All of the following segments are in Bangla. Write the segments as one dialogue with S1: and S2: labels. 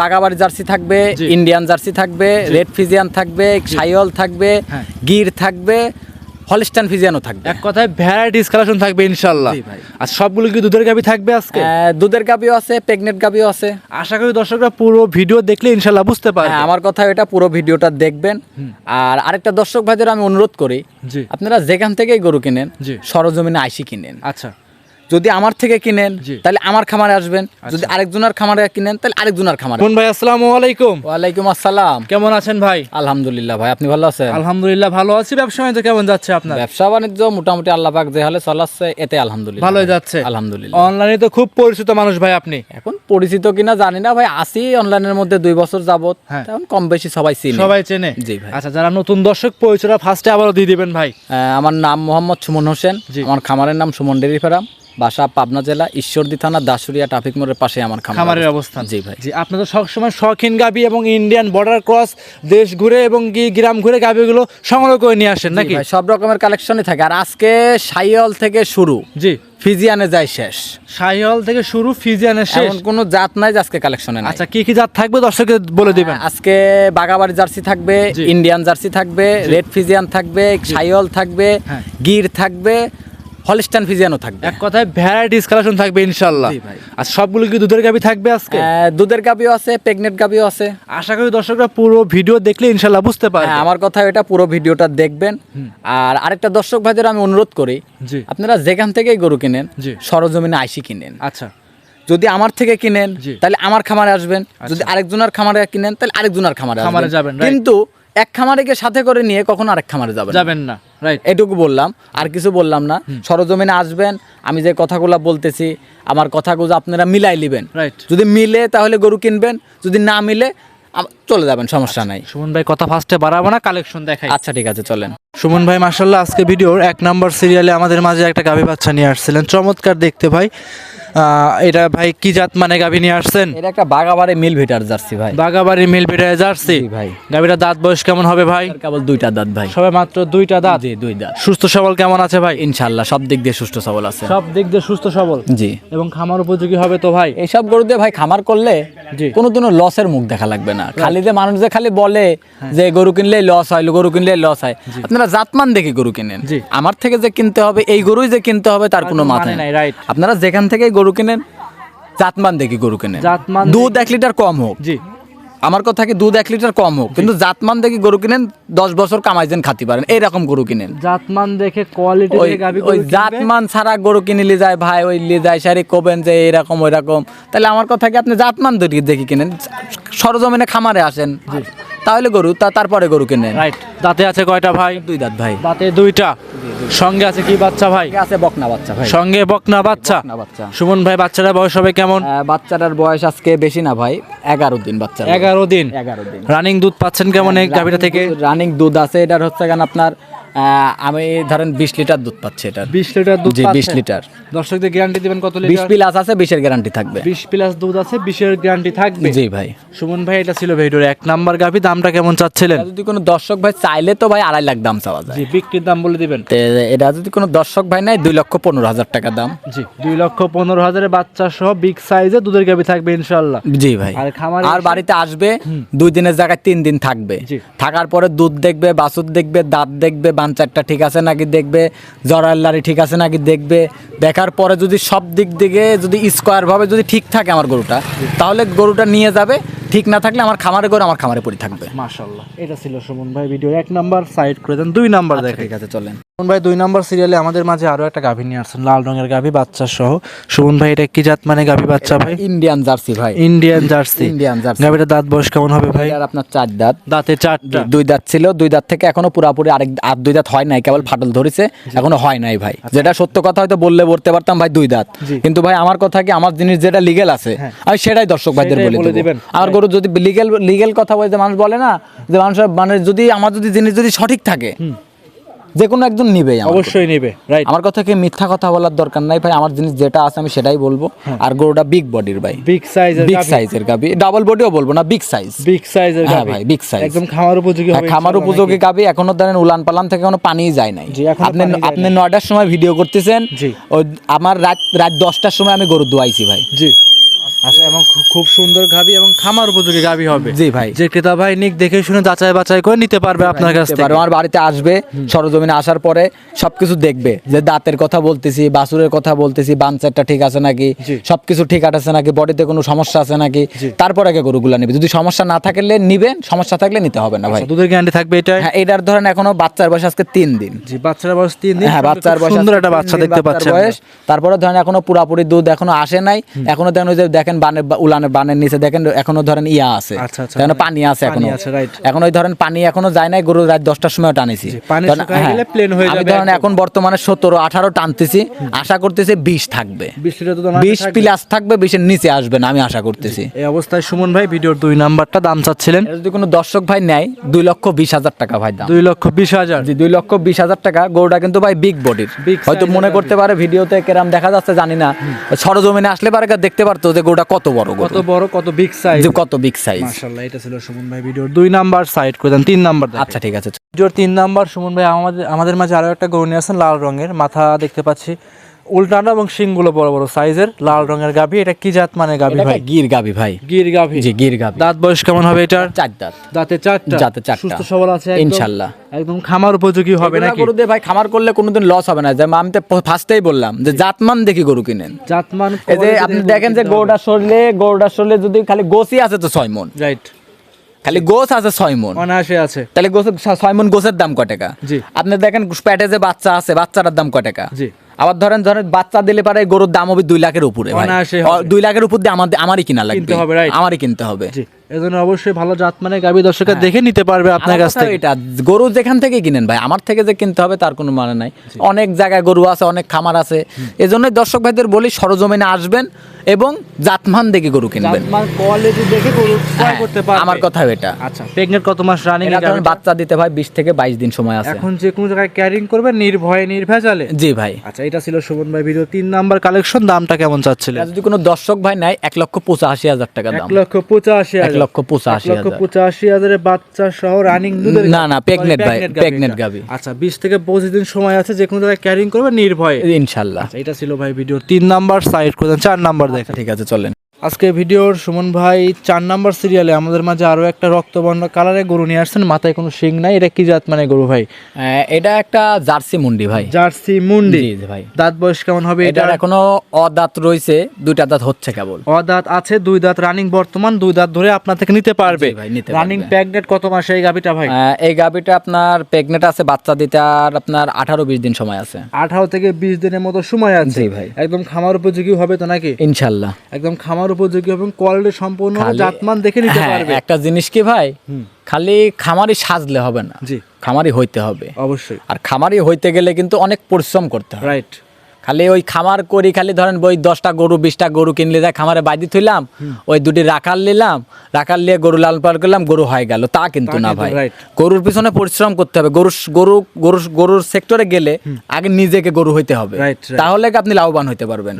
S1: বাগাবাড়ি জার্সি থাকবে ইন্ডিয়ান জার্সি থাকবে রেড ফিজিয়ান থাকবে সাইওয়াল থাকবে
S2: হ্যাঁ।
S1: গির থাকবে হলিস্টান ফিজিয়ানও থাকবে।
S2: এক কথায় ভ্যারাইটিস কালেকশন থাকবে ইনশাল্লাহ আর সবগুলো কি দুধের গাবি থাকবে আজকে?
S1: দুধের গাবিও আছে প্রেগনেন্ট গাবিও আছে।
S2: আশা করি দর্শকরা পুরো ভিডিও দেখলে ইনশাল্লাহ বুঝতে পারবে।
S1: হ্যাঁ আমার কথা এটা পুরো ভিডিওটা দেখবেন। আর আরেকটা দর্শক ভাইদের আমি অনুরোধ করি আপনারা যেখান থেকেই গরু কিনেন। সরজমিনে আইসি কিনেন।
S2: আচ্ছা।
S1: যদি আমার থেকে কিনেন
S2: আচ্ছা।
S1: তাহলে আমার খামারে আসবেন। যদি আরেকজনের খামারে কিনেন তাহলে আরেকজনের খামারে
S2: কোন ভাই আসসালামু আলাইকুম।
S1: ওয়ালাইকুম আসসালাম।
S2: কেমন আছেন ভাই?
S1: আলহামদুলিল্লাহ ভাই আপনি ভালো আছেন?
S2: আলহামদুলিল্লাহ ভালো আছি। ব্যবসা বাণিজ্য কেমন যাচ্ছে আপনার?
S1: ব্যবসা বাণিজ্য মোটামুটি আল্লাহ পাক যে হালে চলাচ্ছে এতে আলহামদুলিল্লাহ
S2: ভালোই যাচ্ছে।
S1: আলহামদুলিল্লাহ।
S2: অনলাইনে তো খুব পরিচিত মানুষ ভাই আপনি।
S1: এখন পরিচিত কিনা জানি না ভাই আসি অনলাইনের মধ্যে দুই বছর যাবত।
S2: হ্যাঁ।
S1: তখন কম বেশি সবাই চিনি।
S2: সবাই চেনে।
S1: জি ভাই।
S2: আচ্ছা যারা নতুন দর্শক পরিচয়টা ফার্স্টে আবারও দিয়ে দিবেন ভাই।
S1: আমার নাম মোহাম্মদ সুমন হোসেন। আমার খামারের নাম সুমন ডেরি ফার্ম। বাসা পাবনা জেলা ঈশ্বরদী থানা দাসুরিয়া ট্রাফিক মোড়ের পাশে আমার
S2: খামারের অবস্থান।
S1: জি ভাই।
S2: জি আপনি তো সবসময় শখিন গাবি এবং ইন্ডিয়ান বর্ডার ক্রস দেশ ঘুরে এবং কি গ্রাম ঘুরে গাবিগুলো সংগ্রহ করে নিয়ে আসেন নাকি?
S1: ভাই, সব রকমের কালেকশনই থাকে। আর আজকে সাইওয়াল থেকে শুরু
S2: জি।
S1: ফিজিয়ানে যায় শেষ।
S2: শাহিওয়াল থেকে শুরু ফিজিয়ানের শেষ।
S1: এমন কোনো জাত নাই যে আজকে কালেকশনে নাই।
S2: আচ্ছা কি কি জাত থাকবে দর্শককে বলে দিবেন।
S1: আজকে বাগাবাড়ি জার্সি থাকবে ইন্ডিয়ান জার্সি থাকবে রেড ফিজিয়ান থাকবে সাইওয়াল থাকবে
S2: হ্যাঁ।
S1: গির থাকবে হলিস্টান থাকবে।
S2: এক কথায় ভ্যারাইটিস কালেকশন থাকবে ইনশাল্লাহ আর সবগুলো কি দুধের গাবি থাকবে আজকে?
S1: দুধের গাবিও আছে প্রেগনেন্ট গাবিও আছে।
S2: আশা করি দর্শকরা পুরো ভিডিও দেখলে ইনশাল্লাহ বুঝতে পারবে।
S1: হ্যাঁ আমার কথা এটা পুরো ভিডিওটা দেখবেন। আর আরেকটা দর্শক ভাইদের আমি অনুরোধ করি আপনারা যেখান থেকেই গরু কিনেন। সরজমিনে আইসি কিনেন।
S2: আচ্ছা।
S1: যদি আমার থেকে কিনেন তাহলে আমার খামারে আসবেন। যদি আরেকজনের খামারে কিনেন তাহলে আরেকজনের খামারে
S2: খামারে যাবেন,
S1: কিন্তু এক খামারেকে সাথে করে নিয়ে কখনো আরেক খামারে যাবেন না।
S2: যাবেন না রাইট
S1: এটুকু বললাম আর কিছু বললাম না। সরজমিনে আসবেন আমি যে কথাগুলো বলতেছি আমার কথাগুলো আপনারা মিলাই নেবেন।
S2: রাইট
S1: যদি মিলে তাহলে গরু কিনবেন যদি না মিলে চলে যাবেন সমস্যা নাই।
S2: সুমন ভাই কথা ফার্স্টে বাড়াবো না কালেকশন দেখাই।
S1: আচ্ছা ঠিক আছে চলেন।
S2: সুমন ভাই মার্শাল্লাহ আজকে ভিডিওর এক নম্বর সিরিয়ালে আমাদের মাঝে একটা গাভী বাচ্চা নিয়ে আসছিলেন। চমৎকার দেখতে ভাই। এটা ভাই কি জাত মানে গাভী নিয়ে আসছেন?
S1: এটা একটা বাগাবারে মিল ভিটার জার্সি ভাই।
S2: বাগাবাড়ি মিল পিঠায় জার্সি?
S1: ভাই।
S2: গাভীটা দাঁত বয়স কেমন হবে ভাই?
S1: কেবল দুইটা দাঁত ভাই।
S2: সবে মাত্র দুইটা দাঁত?
S1: দুই দাঁত।
S2: সুস্থ সবল কেমন আছে ভাই?
S1: ইনশাল্লাহ সব দিক দিয়ে সুস্থ সবল আছে।
S2: সব দিক দিয়ে সুস্থ সবল?
S1: জি।
S2: এবং খামার উপযোগী হবে তো ভাই?
S1: এইসব গরু দিয়ে ভাই খামার করলে
S2: জি।
S1: কোনোদিনও লসের মুখ দেখা লাগবে না। খালি যে মানুষ যে খালি বলে যে গরু কিনলে লস হয় গরু কিনলে লস হয়। আপনারা জাতমান দেখে গরু কিনেন।
S2: জি।
S1: আমার থেকে যে কিনতে হবে এই গরুই যে কিনতে হবে তার কোনো মাথা
S2: মানে
S1: নাই।
S2: right.
S1: আপনারা যেখান থেকে গরু কিনেন? জাতমান দেখে গরু কিনেন।
S2: জাতমান
S1: দুধ এক লিটার কম হোক।
S2: জি।
S1: আমার কথা কি দুধ এক লিটার কম হোক? কিন্তু জাতমান দেখে গরু কিনেন দশ বছর কামাইছেন খাতি পারেন। এইরকম গরু কিনেন।
S2: জাতমান দেখে কোয়ালিটি
S1: ওই
S2: গরু।
S1: জাতমান ছাড়া গরু কিনে নিয়ে যায় ভাই ওই নিয়ে যায় সারি কবেন যে এরকম ওই রকম তাহলে আমার কথা কি আপনি জাতমান দেখি কিনেন? সরজমিনে খামারে আসেন। তাহলে গরু তা তারপরে গরু কিনে
S2: রাইট দাঁতে আছে কয়টা ভাই?
S1: দুই দাঁত ভাই।
S2: দাঁতে দুইটা। সঙ্গে আছে কি বাচ্চা ভাই?
S1: আছে বকনা বাচ্চা ভাই।
S2: সঙ্গে বকনা বাচ্চা?
S1: বাচ্চা।
S2: সুমন ভাই বাচ্চাটার বয়স হবে কেমন?
S1: বাচ্চাটার বয়স আজকে বেশি না ভাই এগারো দিন বাচ্চা
S2: এগারো দিন।
S1: এগারো দিন।
S2: রানিং দুধ পাচ্ছেন কেমন এই গাভীটা থেকে?
S1: রানিং দুধ আছে এটার হচ্ছে কেন আপনার আমি ধরেন বিশ লিটার দুধ পাচ্ছি এটার।
S2: বিশ লিটার দুধ
S1: জি বিশ লিটার।
S2: দর্শকদের গ্যারান্টি দিবেন কত লিটার?
S1: বিশ প্লাস আছে বিশের গ্যারান্টি থাকবে।
S2: বিশ প্লাস দুধ আছে বিশের গ্যারান্টি থাকবে।
S1: জি ভাই।
S2: সুমন ভাই এটা ছিল ভিডিওর এক নাম্বার গাভী। দামটা কেমন চাচ্ছিলেন?
S1: যদি কোনো দর্শক ভাই চাইলে তো ভাই আড়াই লাখ দাম চাওয়া যায়।
S2: জি বিক্রির দাম বলে দিবেন।
S1: এটা যদি কোনো দর্শক ভাই নাই দুই লক্ষ পনেরো হাজার টাকা দাম।
S2: জি দুই লক্ষ পনেরো হাজারের বাচ্চা সহ বিগ সাইজে দুধের গাভী থাকবে ইনশাল্লাহ
S1: জি ভাই।
S2: আর খামারে
S1: আর বাড়িতে আসবে দুই দিনের জায়গায় তিন দিন থাকবে। থাকার পরে দুধ দেখবে বাছুর দেখবে দাঁত দেখবে বাঞ্চারটা ঠিক আছে নাকি দেখবে? জরাল্লারি ঠিক আছে নাকি দেখবে? দেখার পরে যদি সব দিক থেকে যদি স্কোয়ারভাবে যদি ঠিক থাকে আমার গরুটা তাহলে গরুটা নিয়ে যাবে। ঠিক না থাকলে আমার খামারে গরু আমার খামারে পড়ে থাকবে।
S2: মাশাল্লাহ এটা ছিল সুমন ভাই ভিডিও। এক নাম্বার সাইড করে দেন। দুই নাম্বার দেখে।
S1: ঠিক আছে চলেন।
S2: সুমন ভাই দুই নাম্বার সিরিয়ালে আমাদের মাঝে আরও একটা গাভী নিয়ে আসছেন লাল রঙের গাভী বাচ্চা সহ। সুমন ভাই এটা কি জাত মানে গাভী বাচ্চা ভাই?
S1: ইন্ডিয়ান জার্সি ভাই।
S2: ইন্ডিয়ান জার্সি
S1: ইন্ডিয়ান জার্সি
S2: গাভীটা দাঁত বয়স কেমন হবে ভাই?
S1: আর আপনার চার দাঁত।
S2: দাঁতে চারটা।
S1: দুই দাঁত ছিল দুই দাঁত থেকে এখনও পুরাপুরি আরেক আর দুই দাঁত হয় নাই কেবল ফাটল ধরেছে এখনও হয় নাই ভাই। যেটা সত্য কথা হয়তো বললে বলতে পারতাম ভাই দুই দাঁত। কিন্তু ভাই আমার কথা কি আমার জিনিস যেটা লিগেল আছে
S2: হ্যাঁ।
S1: আমি সেটাই দর্শক ভাইদের বলে
S2: বলে
S1: দেবো।
S2: দিবেন।
S1: আমার গরু যদি লিগেল লিগেল কথা বলতে মানুষ বলে না যে মানুষ মানে যদি আমার যদি জিনিস যদি সঠিক থাকে যে কোনো একজন নিবে
S2: অবশ্যই নেবে রাইট
S1: আমার কথা কি মিথ্যা কথা বলার দরকার নাই ভাই? আমার জিনিস যেটা আছে আমি সেটাই বলব।
S2: হ্যাঁ।
S1: আর গরুটা বিগ বডির ভাই।
S2: বিগ সাইজের
S1: বিগ সাইজের গাবি ডাবল বডিও বলব না বিগ সাইজ
S2: বিগ সাইজের
S1: হ্যাঁ
S2: গাভী।
S1: ভাই, big size।
S2: একদম খামার উপযোগী হবে
S1: হ্যাঁ, খামার উপযোগী? গাবি এখনও ধরেন উলান পালান থেকে কোনো পানি যায় নাই। আপনি আপনি
S2: নাই।
S1: নয়টার সময় ভিডিও করতেছেন
S2: জি।
S1: আমার রাত রাত দশটার সময় আমি গরু দুয়াইছি ভাই।
S2: জি। আচ্ছা এবং খুব সুন্দর গাভি এবং খামার উপযোগী গাভি হবে।
S1: জি ভাই।
S2: যে ক্রেতা ভাই নিক দেখে শুনে যাচাই বাছাই করে নিতে পারবে আপনার কাছ থেকে।
S1: আমার বাড়িতে আসবে সরজমিনে আসার পরে সবকিছু দেখবে। যে দাঁতের কথা বলতেছি বাসুরের কথা বলতেছি বানচারটা ঠিক আছে নাকি? সবকিছু ঠিক আছে নাকি? বডিতে কোনো সমস্যা আছে নাকি? তারপরে আগে গরুগুলা নিবে। যদি সমস্যা না থাকলে নিবেন সমস্যা থাকলে নিতে হবে না ভাই।
S2: আচ্ছা, দুধের গ্যারান্টি থাকবে এটা
S1: হ্যাঁ এটার ধরেন এখনও বাচ্চার বয়স আজকে তিন দিন।
S2: জি বাচ্চার বয়স তিন দিন।
S1: হ্যাঁ বাচ্চার বয়স
S2: সুন্দর একটা বাচ্চা দেখতে পাচ্ছেন
S1: বয়স। তারপরে ধরেন এখনও পুরাপুরি দুধ এখনও আসে নাই। এখনও ধরেন ওই যে দেখেন বানের উলানের বানের নিচে দেখেন এখনও ধরেন ইয়া আছে।
S2: আচ্ছা, আচ্ছা।
S1: পানি আছে
S2: এখনও।
S1: এখন ওই ধরেন পানি এখনও যায় নাই গরু রাত দশটার সময় টানিছি। হ্যাঁ, আমি ধরেন এখন বর্তমানে সতেরো আঠারো টানতেছি আশা করতেছি বিশ থাকবে।
S2: বিশ
S1: প্লাস থাকবে। বিশের নিচে আসবে না আমি আশা করতেছি।
S2: এই অবস্থায় সুমন ভাই ভিডিওর দুই নাম্বারটা দাম চাচ্ছিলেন।
S1: যদি কোনো দর্শক ভাই নেয় দুই লক্ষ বিশ হাজার টাকা ভাই দাম।
S2: দুই লক্ষ বিশ হাজার।
S1: জি দুই লক্ষ বিশ হাজার টাকা গরুটা কিন্তু ভাই বিগ বডির হয়তো মনে করতে পারে ভিডিওতে কেরাম দেখা যাচ্ছে জানি না। সরজমিনে আসলে পারে দেখতে পারতো যে গরুটা কত বড়
S2: কত বড় কত বিগ সাইজ
S1: কত বিগ সাইজ
S2: মাশাআল্লাহ এটা ছিল সুমন ভাই ভিডিওর দুই নাম্বার সাইড করে দেন তিন নাম্বার
S1: আচ্ছা ঠিক আছে।
S2: ভিডিওর তিন নাম্বার সুমন ভাই আমাদের আমাদের মাঝে আরও একটা গরু নিয়ে আছেন লাল রঙের। মাথা দেখতে পাচ্ছি উল্টানো এবং শিংগুলো বড় বড় সাইজের লাল রঙের গাভি। এটা কি জাত মানে গাভি
S1: এটা
S2: ভাই?
S1: গির গাবি ভাই।
S2: গির গাভি।
S1: জি গির গাবি
S2: দাঁত বয়স কেমন হবে এটার?
S1: চার দাঁত।
S2: দাঁতে চারটা?
S1: দাঁতে চারটা।
S2: সুস্থ সবল আছে একদম?
S1: ইনশাল্লাহ।
S2: একদম খামার উপযোগী হবে নাকি?
S1: গরু দিয়ে ভাই খামার করলে কোনোদিন লস হবে না। যে আমি তো ফার্স্টেই বললাম যে জাতমান দেখি গরু কিনেন।
S2: জাতমান
S1: এই যে আপনি দেখেন যে গরুটা সরলে গরুটা সরলে যদি খালি গোসই আছে তো ছয় মন।
S2: রাইট
S1: খালি গোস আছে ছয় মন।
S2: অনায়াসে আছে।
S1: তাহলে গোসের ছয় মন গোসের দাম কয় টাকা?
S2: জি।
S1: আপনি দেখেন প্যাটে যে বাচ্চা আছে বাচ্চাটার দাম কয় টাকা?
S2: জি।
S1: আবার ধরেন ধরেন বাচ্চা দিলে পারে গরুর দাম হবে দুই লাখের উপরে দুই লাখের উপর দিয়ে আমাদের আমারই কিনা লাগবে? আমারই কিনতে হবে।
S2: এজন্য অবশ্যই ভালো জাত মানে গাভি দর্শকের দেখে নিতে পারবে আপনার
S1: হ্যাঁ।
S2: কাছ থেকে।
S1: এটা গরু যেখান থেকে কিনেন ভাই আমার থেকে যে কিনতে হবে তার কোনো মানে নাই। অনেক জায়গায় গরু আছে অনেক খামার আছে। এজন্যই দর্শক ভাইদের বলি সরজমিনে আসবেন এবং জাতমান দেখে গরু কিনবেন।
S2: জাতমান কোয়ালিটি দেখে গরু
S1: হ্যাঁ,
S2: করতে পারবে।
S1: আমার কথা এটা।
S2: আচ্ছা প্রেগনেন্ট কত মাস রানিং
S1: এটা বাচ্চা দিতে ভাই বিশ থেকে বাইশ দিন সময় আছে।
S2: এখন যে কোনো জায়গায় ক্যারিং করবে নির্ভয়ে নির্ভেজালে?
S1: জি ভাই।
S2: আচ্ছা এটা ছিল সুমন ভাই ভিডিও তিন নাম্বার কালেকশন দামটা কেমন চাচ্ছিলেন?
S1: যদি কোনো দর্শক ভাই নাই এক লক্ষ পঁচাশি হাজার টাকা
S2: এক
S1: দাম
S2: লক্ষ পঁচাশি
S1: এক
S2: হাজার
S1: লক্ষ পঁচাশি
S2: লক্ষ
S1: হাজার।
S2: পঁচাশি হাজারের বাচ্চা সহ রানিং দুধের
S1: না, না, প্রেগনেট ভাই,
S2: প্রেগনেট
S1: গাবি
S2: আচ্ছা বিশ থেকে পঁচিশ দিন সময় আছে যে কোনো জায়গায় ক্যারিং করবে নির্ভয়ে।
S1: ইনশাল্লাহ।
S2: আচ্ছা এটা ছিল ভাই ভিডিও তিন নাম্বার সাইড করে চার নাম্বার দেখেন।
S1: ঠিক আছে চলেন।
S2: আজকে ভিডিওর সুমন ভাই চার নাম্বার সিরিয়ালে আমাদের মাঝে আরও একটা রক্তবর্ণ কালারে গরু নিয়ে আসছেন মাথায় কোনো শিং নাই এটা কি জাত মানে গরু ভাই?
S1: এটা একটা জার্সি মুন্ডি ভাই।
S2: জার্সি মুন্ডি।
S1: ভাই।
S2: দাঁত বয়স কেমন হবে
S1: এটার
S2: এটা?
S1: এখনও অদাঁত রয়েছে দুইটা দাঁত হচ্ছে কেবল।
S2: অদাঁত আছে দুই দাঁত রানিং বর্তমান দুই দাঁত ধরে আপনার থেকে নিতে পারবে। রানিং। প্যাকডেট কত মাসে এই গাবিটা ভাই?
S1: এই গাভিটা আপনার প্রেগনেন্ট আছে বাচ্চা দিতে আর আপনার আঠারো বিশ দিন সময় আছে।
S2: আঠারো থেকে বিশ দিনের মতো সময় আছে।
S1: ভাই।
S2: একদম খামার উপযোগী হবে তো নাকি?
S1: ইনশাল্লাহ।
S2: একদম খামার উপযোগী এবং কোয়ালিটি সম্পূর্ণ জাতমান দেখে নিতে
S1: হ্যাঁ,
S2: পারবে।
S1: একটা জিনিস কি ভাই? খালি খামারি সাজলে হবে না।
S2: জি।
S1: খামারি হইতে হবে।
S2: অবশ্যই।
S1: আর খামারি হইতে গেলে কিন্তু অনেক পরিশ্রম করতে হবে
S2: রাইট
S1: খালি ওই খামার করি খালি ধরেন ওই দশটা গরু বিশটা গরু কিনলে যায় খামারে বাইদি থইলাম ওই দুটি রাখাল নিলাম রাখাল নিয়ে গরু লাল পাল করলাম গরু হয়ে গেল। তা কিন্তু না ভাই। গরুর পিছনে পরিশ্রম করতে হবে। গরু গরু গরু গরুর সেক্টরে গেলে আগে নিজেকে গরু হইতে হবে. তাহলে কি আপনি লাভবান হইতে পারবেন?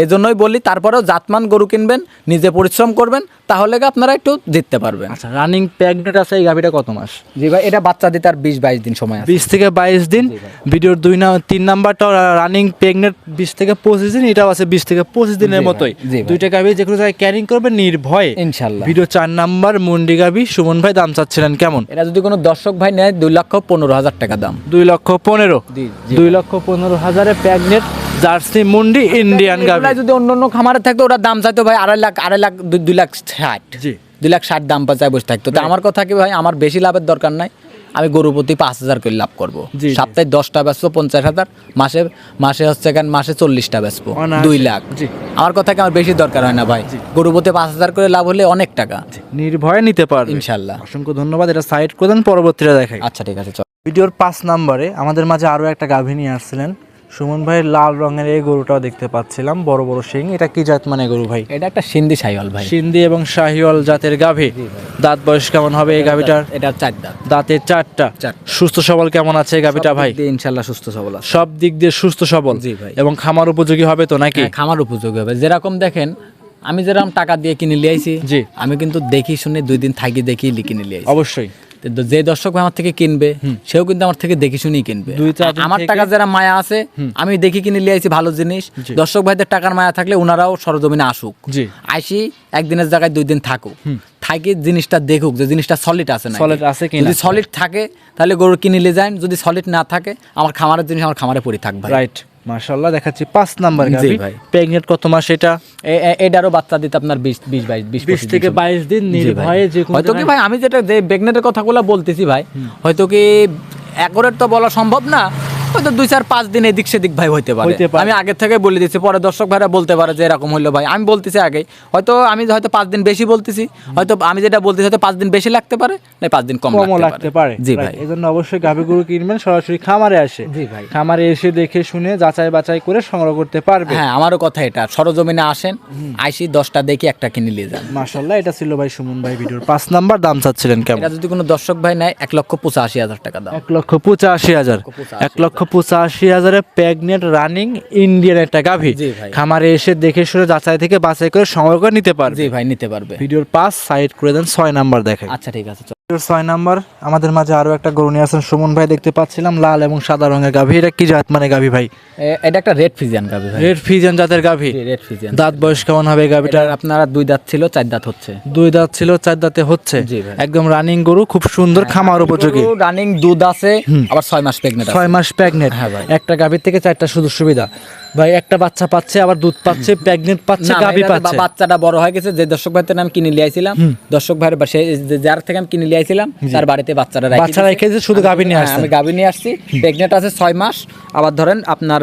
S1: এই জন্যই বলি তারপরেও জাতমান গরু কিনবেন নিজে পরিশ্রম করবেন তাহলে কি আপনারা একটু জিততে পারবেন।
S2: আচ্ছা রানিং প্যাকডেট আছে এই গাবিটা কত মাস?
S1: জি ভাই এটা বাচ্চা দিতে আর বিশ বাইশ দিন সময় আছে।
S2: বিশ থেকে বাইশ দিন। ভিডিওর দুই না তিন নাম্বারটা রানিং প্রেগনেন্ট বিশ থেকে পঁচিশ দিন এটাও আছে বিশ থেকে পঁচিশ দিনের মতোই। দুইটা গাবি যে কোনো জায়গায় ক্যারিং করবে নির্ভয়ে।
S1: ইনশাল্লাহ।
S2: ভিডিও চার নাম্বার মুন্ডি গাবি সুমন ভাই দাম চাচ্ছিলেন কেমন?
S1: এটা যদি কোনো দর্শক ভাই নেয় দুই লক্ষ পনেরো হাজার টাকা দাম।
S2: দুই লক্ষ পনেরো। দুই লক্ষ পনেরো হাজারে প্যাগনেট জার্সি মুন্ডি ইন্ডিয়ান
S1: এগুলাই যদি অন্য অন্য খামারে থাকতো ওটা দাম চাইতো ভাই আড়াই লাখ আড়াই লাখ দুই- দুই লাখ ষাট।
S2: জি।
S1: দুই লাখ ষাট দাম পাচায় বসে থাকতো। তো আমার কথা কি ভাই আমার বেশি লাভের দরকার নাই। আমি গরু প্রতি পাঁচ হাজার করে লাভ করব। সপ্তাহে দশটা বেচবো পঞ্চাশ হাজার। মাসে মাসে হচ্ছে কেন মাসে চল্লিশটা বেচবো। দুই লাখ। আমার কথা কি আমার বেশি দরকার হয় না ভাই? গরু প্রতি পাঁচ হাজার করে লাভ হলে অনেক টাকা।
S2: নির্ভয়ে নিতে পারবে।
S1: ইনশাল্লাহ
S2: অসংখ্য ধন্যবাদ এটা সাইড করে দেন পরবর্তীটা দেখাই।
S1: আচ্ছা ঠিক আছে চল।
S2: ভিডিওর পাঁচ নম্বরে আমাদের মাঝে আরও একটা গাভিনী নিয়ে আসছিলেন। সুমন ভাই লাল রঙের এই গরুটাও দেখতে পাচ্ছিলাম। বড় বড় শিং। এটা কি জাত মানে গরু ভাই?
S1: এটা একটা সিন্ধি সাইওয়াল ভাই।
S2: সিন্ধি এবং শাহিওয়াল জাতের গাভী। দাঁত বয়স কেমন হবে এই গাভীটার?
S1: এটা চার দাঁত।
S2: দাঁতের চারটা। সুস্থ সবল কেমন আছে এই গাভীটা ভাই?
S1: ইনশাল্লাহ সুস্থ সবল
S2: সব দিক দিয়ে সুস্থ সবল।
S1: জি ভাই।
S2: এবং খামার উপযোগী হবে তো নাকি?
S1: হ্যাঁ, খামার উপযোগী হবে। যেরকম দেখেন আমি যেরকম টাকা দিয়ে কিনে লিয়ে আইছি
S2: জি।
S1: আমি কিন্তু দেখি শুনে দুই দিন থাকি দেখি কিনে লিয়ে আইছি।
S2: অবশ্যই।
S1: যে দর্শক আমার থেকে কিনবে সেও কিন্তু আমার থেকে দেখে শুনেই কিনবে। আমার টাকা যারা মায়া আছে আমি দেখি কিনে নিয়ে আইছি ভালো জিনিস। দর্শক ভাইদের টাকার মায়া থাকলে ওনারাও সরজমিনে আসুক। আইসি একদিনের জায়গায় দুই দিন থাকুক। থাকি জিনিসটা দেখুক যে জিনিসটা সলিড আছে না
S2: Solid আছে কিনা।
S1: যদি সলিড থাকে তাহলে গরু কিনে নিয়ে যান। যদি সলিড না থাকে আমার খামারের জিনিস আমার খামারে পড়ে থাকবে
S2: রাইট মাশাআল্লাহ দেখাচ্ছি পাঁচ নাম্বার গাভি। প্রেগনেন্ট কত মাস এটা
S1: এটারও বাচ্চা দিতে আপনার বিশ বিশ বাইশ বিশ
S2: থেকে। বাইশ দিন নির্ভয়ে যে
S1: হয়তো কি ভাই আমি যেটা যে কথা কথাগুলো বলতেছি ভাই হয়তো কি একরের তো বলা সম্ভব না হয়তো দুই চার পাঁচ দিন এদিক সেদিক ভাই হইতে পারে। আমি আগে থেকে বলে দিচ্ছি পরে দর্শক ভাইরা বলতে পারে যে এরকম ভাই। আমি বলতেছি আগে হয়তো আমি হয়তো পাঁচ দিন বেশি বলতেছি হয়তো আমি যেটা বলতেছি হয়তো পাঁচ দিন বেশি লাগতে পারে না পাঁচ দিন কম
S2: লাগতে পারে।
S1: জি ভাই।
S2: অবশ্যই গাভী গরু কিনবেন সরাসরি খামারে আসে।
S1: জি ভাই।
S2: খামারে এসে দেখে শুনে যাচাই বাছাই করে সংগ্রহ করতে পারবে।
S1: হ্যাঁ আমারও কথা এটা। সরজমিনে আসেন আইসি দশটা দেখি একটা কিনে নিয়ে যান।
S2: মাশাআল্লাহ এটা ছিল ভাই সুমন ভাই ভিডিওর পাঁচ নাম্বার দাম চাচ্ছিলেন কেমন?
S1: এটা যদি কোনো দর্শক ভাই নেয় এক লক্ষ পঁচাশি হাজার টাকা দাম।
S2: এক লক্ষ পঁচাশি হাজার। এক লক্ষ পঁচাশি হাজারের প্রেগনেন্ট রানিং ইন্ডিয়ান একটা গাভী। খামারে এসে দেখে শুনে যাচাই থেকে বাছাই করে সংগ্রহ করে নিতে পারবে।
S1: জি ভাই নিতে পারবে।
S2: ভিডিওর পাঁচ সাইড করে দেন ছয় নাম্বার দেখে।
S1: আচ্ছা ঠিক আছে
S2: ছয় নাম্বার আমাদের মাঝে আরও একটা গরু নিয়ে আসেন সুমন ভাই দেখতে পাচ্ছিলাম লাল এবং সাদা রঙের গাভী। এটা কি জাত মানে গাভী ভাই?
S1: এটা একটা রেড ফিজিয়ান গাবি ভাই।
S2: রেড ফিজিয়ান জাতের গাভী।
S1: Red Friesian.
S2: দাঁত বয়স কেমন হবে গাভীটা
S1: এটার আপনারা দুই দাঁত ছিল চার দাঁত হচ্ছে।
S2: দুই দাঁত ছিল চার দাঁতে হচ্ছে। একদম রানিং গরু খুব সুন্দর খামার উপযোগী।
S1: রানিং দুধ আছে আবার ছয় মাস প্রেগনেন্ট
S2: ছয় মাস প্রেগনেন্ট
S1: হ্যাঁ ভাই।
S2: একটা গাভীর থেকে চারটা সুযোগ সুবিধা। ভাই একটা বাচ্চা পাচ্ছে আবার দুধ পাচ্ছে প্রেগনেন্ট পাচ্ছে গাভী পাচ্ছে।
S1: বাচ্চাটা বড় হয়ে গেছে যে দর্শক ভাইতে আমি কিনে নিয়ে আইছিলাম দর্শক ভাইয়ের সে যে- যার থেকে আমি কিনে নিয়ে আইছিলাম তার বাড়িতে বাচ্চাটা রাখি
S2: বাচ্চা
S1: দিয়েছে।
S2: রেখে দিয়েছে, শুধু গাভী নিয়ে
S1: হ্যাঁ,
S2: আসছেন।
S1: আমি গাভী নিয়ে আসছি প্রেগনেন্ট আছে ছয় মাস আবার ধরেন আপনার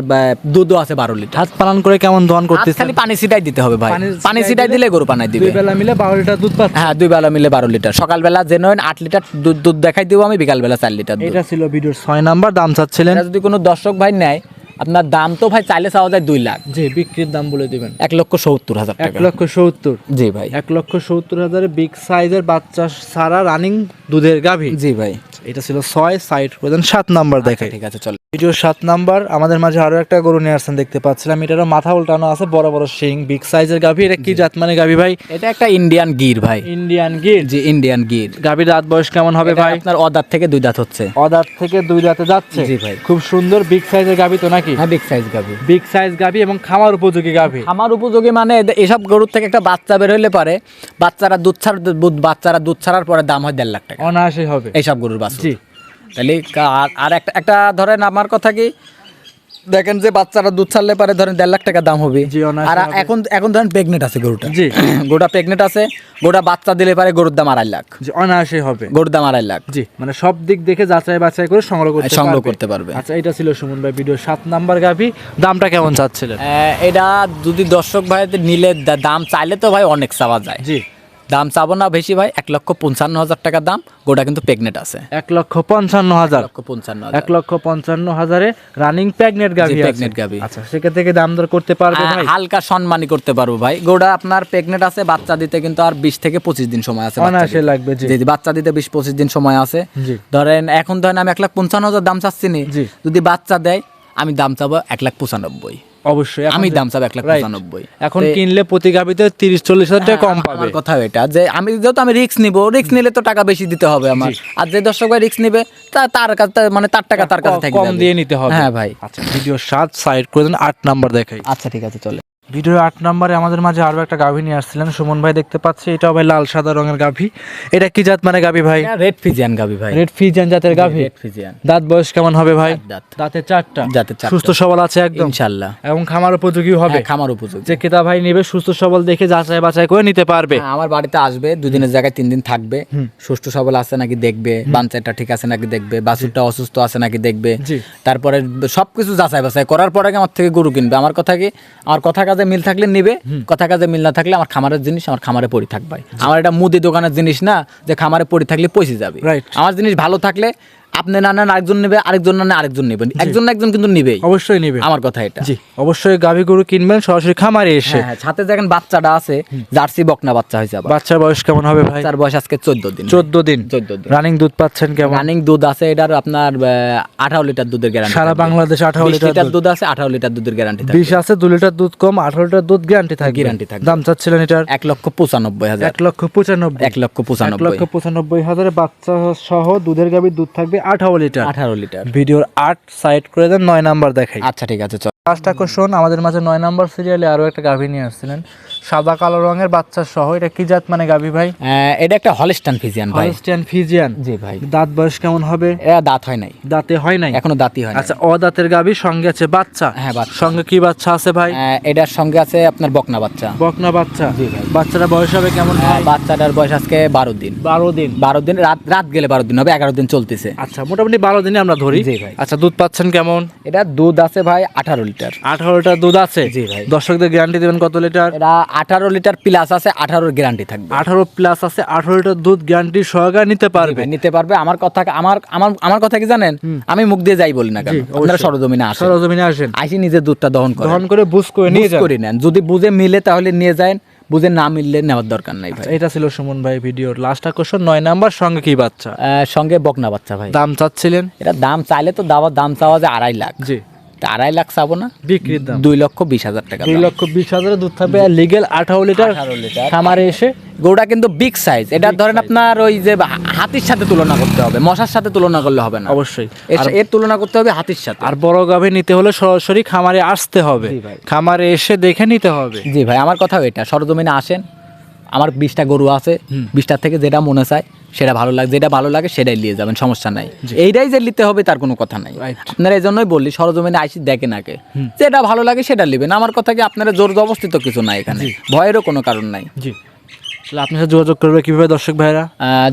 S1: দুধও আছে বারো লিটার।
S2: হাত পালন করে কেমন দহন
S1: হাত
S2: করতেছে?
S1: খালি পানি সিটাই দিতে হবে ভাই।
S2: পানি ছিটাই
S1: সিটাই
S2: দিলে
S1: গরু পানাই দিবে।
S2: দুই বেলা মিলে বারো লিটার দুধ পাচ্ছে।
S1: হ্যাঁ দুই বেলা মিলে বারো লিটার। সকালবেলা জেনুইন আট লিটার দুধ দুধ দেখাই দিব আমি বিকালবেলা চার লিটার দুধ।
S2: এটা ছিল ভিডিওর ছয় নাম্বার দাম চাচ্ছিলেন।
S1: যদি কোনো দর্শক ভাই নেয় আপনার দাম তো ভাই চাইলে চাওয়া যায় দুই লাখ।
S2: জি বিক্রির দাম বলে দিবেন।
S1: এক লক্ষ সত্তর হাজার
S2: এক লক্ষ সত্তর?
S1: জি ভাই।
S2: এক লক্ষ সত্তর হাজারে বিগ সাইজের বাচ্চা সারা রানিং দুধের গাভী?
S1: জি ভাই।
S2: এটা ছিল ছয় সাইট প্রধান সাত নাম্বার দেখে
S1: ঠিক আছে চল।
S2: ভিডিও সাত নাম্বার আমাদের মাঝে আরও একটা গরু নিয়ে আসছেন দেখতে পাচ্ছিলাম। এটারও মাথা উল্টানো আছে বড় বড় শিং বিগ সাইজের গাভী। এটা কি জাত মানে গাভী ভাই?
S1: এটা একটা ইন্ডিয়ান গির ভাই।
S2: ইন্ডিয়ান গির?
S1: জি ইন্ডিয়ান গির।
S2: গাভীর দাঁত বয়স কেমন হবে ভাই?
S1: আপনার অদার থেকে দুই দাঁত হচ্ছে।
S2: অদাঁত থেকে দুই দাঁতে যাচ্ছে?
S1: জি ভাই।
S2: খুব সুন্দর বিগ সাইজের গাভী তো নাকি?
S1: হ্যাঁ বিগ সাইজ গাভি।
S2: বিগ সাইজ গাভী এবং খামার উপযোগী গাভী।
S1: আমার উপযোগী মানে এসব গরুর থেকে একটা বাচ্চা বের হইলে পারে। বাচ্চারা দুধ ছাড় বাচ্চারা দুধ ছাড়ার পরে দাম হয় দেড় লাখ টাকা।
S2: অনায়াসে হবে।
S1: এইসব গরুর বাচ্চা
S2: জি।
S1: তাহলে আর- একটা একটা ধরেন আমার কথা কি দেখেন যে বাচ্চারা দুধ ছাড়লে পারে ধরেন দেড় লাখ টাকা দাম হবে। আর এখন এখন ধরেন প্রেগনেন্ট আছে গরুটা।
S2: জি।
S1: গরুটা প্রেগনেন্ট আছে গরুটা বাচ্চা দিলে পারে গরুর দাম আড়াই লাখ।
S2: জি অনায়াসে হবে।
S1: গরুর দাম আড়াই লাখ।
S2: জি মানে সব দিক দেখে যাচাই বাছাই করে সংগ্রহ করতে
S1: সংগ্রহ করতে পারবে।
S2: আচ্ছা এটা ছিল সুমন ভাই ভিডিও সাত নাম্বার গাভী। দামটা কেমন চাচ্ছিলেন?
S1: এটা যদি দর্শক ভাই নিলে দাম চাইলে তো ভাই অনেক চাওয়া যায়।
S2: জি।
S1: দাম চাবো না বেশি ভাই এক লক্ষ পঞ্চান্ন হাজার টাকা দাম গোটা কিন্তু প্রেগনেন্ট আছে।
S2: এক লক্ষ পঞ্চান্ন হাজার।
S1: এক লক্ষ পঞ্চান্ন
S2: এক লক্ষ পঞ্চান্ন হাজারে রানিং প্রেগনেন্ট গাভী
S1: pregnant গাভী।
S2: আচ্ছা সেখান থেকে দাম দর করতে পারবে
S1: আহ,
S2: ভাই?
S1: হালকা সম্মানই করতে পারব ভাই। গোটা আপনার প্রেগনেন্ট আছে বাচ্চা দিতে কিন্তু আর বিশ থেকে পঁচিশ দিন সময় আছে
S2: অনায়াসে লাগবে জি,
S1: বাচ্চা দিতে বিশ পঁচিশ দিন সময় আছে। ধরেন এখন ধরেন আমি এক লাখ পঞ্চান্ন হাজার দাম চাচ্ছি নি। যদি বাচ্চা দেয় আমি দাম চাবো এক লাখ পঁচানব্বই।
S2: অবশ্যই
S1: আমি দাম চাবো এক লাখ. পঁচানব্বই।
S2: এখন কিনলে প্রতি গাবিতে তিরিশ চল্লিশ হাজার টাকা কম
S1: আমার-
S2: পাবে।
S1: কথা এটা যে আমি যেহেতু আমি রিস্ক নিব রিস্ক নিলে তো টাকা বেশি দিতে হবে আমার। আর যে দর্শক ভাই রিস্ক নিবে তা- তার কাছে মানে তার টাকা তার কাছে থাকবে
S2: কম দিয়ে নিতে হবে।
S1: হ্যাঁ ভাই।
S2: আচ্ছা ভিডিও সাত সাইড করে দেন আট নাম্বার দেখাই।
S1: আচ্ছা ঠিক আছে চলে।
S2: ভিডিও আট নম্বরে আমাদের মাঝে আরও একটা গাভী নিয়ে আসছিলেন। সুমন ভাই দেখতে পাচ্ছি এটাও ভাই লাল সাদা রঙের গাভী। এটা কি জাত মানে গাভী ভাই?
S1: রেড ফিজিয়ান গাবি ভাই।
S2: রেড ফিজিয়ান জাতের গাভী?
S1: রেড ফিজিয়ান
S2: দাঁত বয়স কেমন হবে ভাই?
S1: দাঁত
S2: দাঁতে। চারটা।
S1: দাঁতে চারটা।
S2: সুস্থ সবল আছে একদম?
S1: ইনশাআল্লাহ
S2: এবং খামার উপযোগী হবে?
S1: হ্যাঁ, খামার উপযোগী।
S2: যে ক্রেতা ভাই নেবে সুস্থ সবল দেখে যাচাই বাছাই করে নিতে পারবে।
S1: হ্যাঁ, আমার বাড়িতে আসবে দুদিনের জায়গায় তিন দিন থাকবে। সুস্থ সবল আছে নাকি দেখবে বাঞ্চাটা ঠিক আছে নাকি দেখবে বাছুরটা অসুস্থ আছে নাকি দেখবে।
S2: জি।
S1: তারপরে সবকিছু যাচাই বাছাই করার পরে আমার থেকে গরু কিনবে। আমার কথা কি? আমার কথা কাজে মিল থাকলে নিবে কথা কাজে মিল না থাকলে আমার খামারের জিনিস আমার খামারে পড়ে থাকবে। আমার এটা মুদি দোকানের জিনিস না যে খামারে পড়ে থাকলে পয়সে যাবে. আমার জিনিস ভালো থাকলে আপনি না নেন আরেকজন নেবে আরেকজন না নেন আরেকজন নেবেন একজন না একজন কিন্তু নিবেই।
S2: অবশ্যই নিবে।
S1: আমার কথা এটা।
S2: জি অবশ্যই গাভী গরু কিনবেন সরাসরি খামারে এসে।
S1: হ্যাঁ হ্যাঁ, সাথে দেখেন বাচ্চাটা আছে জার্সি বকনা বাচ্চা হয়েছে আবার।
S2: বাচ্চার বয়স কেমন হবে ভাই?
S1: তার বয়স আজকে চোদ্দ দিন।
S2: চোদ্দ দিন।
S1: চোদ্দ দিন।
S2: রানিং দুধ পাচ্ছেন কেমন?
S1: রানিং দুধ আছে এটার আপনার আঠারো লিটার দুধের গ্যারান্টি
S2: সারা বাংলাদেশ আঠারো লিটার
S1: লিটার দুধ। আছে আঠারো লিটার দুধের গ্যারান্টি থাকবে।
S2: বিশ আছে দু লিটার দুধ কম আঠারো লিটার দুধ গ্যারান্টি থাকে
S1: গ্যারান্টি থাকে
S2: দাম চাচ্ছিলেন এটার?
S1: এক লক্ষ পঁচানব্বই হাজার।
S2: এক লক্ষ পঁচানব্বই।
S1: এক লক্ষ
S2: এক
S1: পঁচানব্বই
S2: লক্ষ পঁচানব্বই হাজারে বাচ্চা সহ দুধের গাভীর দুধ থাকবে আঠারো লিটার।
S1: আঠারো লিটার।
S2: ভিডিওর আট সাইড করে দেন নয় নাম্বার দেখাই।
S1: আচ্ছা ঠিক আছে চল।
S2: ফার্স্ট আকর্ষণ আমাদের মাঝে নয় নাম্বার সিরিয়ালে আরও একটা গাভী নিয়ে আসছিলেন। সাদা কালো রঙের বাচ্চা সহ এটা কি জাত মানে গাভী ভাই?
S1: এটা একটা হলিস্টান ফিজিয়ান ভাই।
S2: হলস্টিয়ান ফিজিয়ান
S1: জি ভাই।
S2: দাঁত বয়স কেমন হবে?
S1: দাঁত হয় নাই।
S2: দাঁতে হয় নাই?
S1: এখনও দাঁতই হয়
S2: আচ্ছা অদাঁতের গাভী সঙ্গে আছে বাচ্চা?
S1: হ্যাঁ, বাচ্চা।
S2: সঙ্গে কি বাচ্চা আছে ভাই?
S1: এটার সঙ্গে আছে আপনার বকনা বাচ্চা।
S2: বকনা বাচ্চা।
S1: জি ভাই।
S2: বাচ্চাটা বয়স হবে কেমন
S1: আহ, বাচ্চাটার বয়স আজকে বারো দিন।
S2: বারো দিন।
S1: বারো দিন রাত রাত গেলে বারো দিন হবে এগারো দিন চলতেছে।
S2: আচ্ছা মোটামুটি বারো দিনে আমরা ধরি।
S1: জি ভাই।
S2: আচ্ছা দুধ পাচ্ছেন কেমন?
S1: এটা দুধ আছে ভাই আঠারো লিটার।
S2: আঠারো লিটার দুধ আছে?
S1: জি ভাই।
S2: দর্শকদের গ্যারান্টি দেবেন কত লিটার?
S1: এটা আঠারো লিটার প্লাস আছে আঠারোর গ্যারান্টি থাকবে।
S2: আঠারো প্লাস আছে আঠারো লিটার দুধ গ্যারান্টি সহকারে নিতে পারবে।
S1: নিতে পারবে। আমার কথা আমার আমার আমার কথা কি জানেন? আমি মুখ দিয়ে যাই বলি না কেন? আপনারা সরজমিনে আসেন।
S2: সরজমিনে আসেন।
S1: আইসি নিজের দুধটা দহন করে
S2: গ্রহণ করে বুঝ করে নিয়ে যান।
S1: করে নেন। যদি বুঝে মিলে তাহলে নিয়ে যায় বুঝে না মিললে নেওয়ার দরকার নাই ভাই।
S2: এটা ছিল সুমন ভাই ভিডিওর লাস্ট আকর্ষণ। নয় নাম্বার সঙ্গে কি বাচ্চা?
S1: সঙ্গে বকনা বাচ্চা ভাই।
S2: দাম চাচ্ছিলেন?
S1: এটা দাম চাইলে তো দাবার দাম চাওয়া যায় আড়াই লাখ।
S2: জি।
S1: আড়াই লাখ চাবো না?
S2: বিক্রির দাম।
S1: দুই লক্ষ বিশ হাজার টাকা
S2: দুই লক্ষ বিশ হাজারের দুধ থাকবে আর লিগেল আঠারো লিটার
S1: 18 লিটার।
S2: খামারে এসে।
S1: গরুটা কিন্তু বিগ সাইজ এটা ধরেন আপনার ওই যে হাতির সাথে তুলনা করতে হবে। মশার সাথে তুলনা করলে হবে না।
S2: অবশ্যই।
S1: এর- এর তুলনা করতে হবে হাতির সাথে।
S2: আর বড় গাভী নিতে হলে সরাসরি খামারে আসতে হবে। খামারে এসে দেখে নিতে হবে।
S1: জি ভাই আমার কথা এটা সরজমিনে আসেন। আমার বিশটা গরু আছে। বিশটার থেকে যেটা মনে চায় সেটা ভালো লাগে যেটা ভালো লাগে সেটাই নিয়ে যাবেন সমস্যা নাই। এইটাই যে নিতে হবে তার কোনো কথা নাই. আপনারা এই জন্যই বললি সরজমিনে আইসি দেখেন আগে। যেটা ভালো লাগে সেটা নেবেন। আমার কথা কি আপনারা জোর জবস্থিত কিছু নাই এখানে। ভয়েরও কোনো কারণ নাই।
S2: জি। তাহলে আপনার সাথে যোগাযোগ করবে কীভাবে দর্শক ভাইরা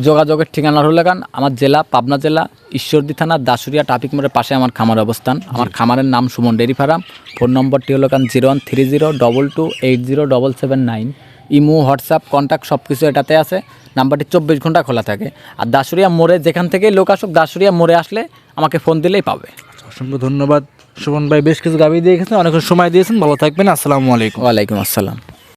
S1: যোগাযোগের ঠিকানা হলো গান আমার জেলা পাবনা জেলা ঈশ্বরদী থানা দাসুরিয়া ট্রাফিক মোড়ের পাশে আমার খামার অবস্থান। আমার খামারের নাম সুমন ডেরি ফার্ম। ফোন নম্বরটি হলো গান zero one three zero double two eight zero double seven nine. Imo WhatsApp contact সব কিছু এটাতে আছে। নাম্বারটি চব্বিশ ঘণ্টা খোলা থাকে। আর দাসুরিয়া মোড়ে যেখান থেকে লোক আসুক দাসুরিয়া মোড়ে আসলে আমাকে ফোন দিলেই পাবে।
S2: অসংখ্য ধন্যবাদ। সুমন ভাই বেশ কিছু গাভী দিয়ে গেছেন। অনেক সময় দিয়েছেন। ভালো থাকবেন। আসসালামু আলাইকুম।
S1: ওয়ালাইকুম আসসালাম।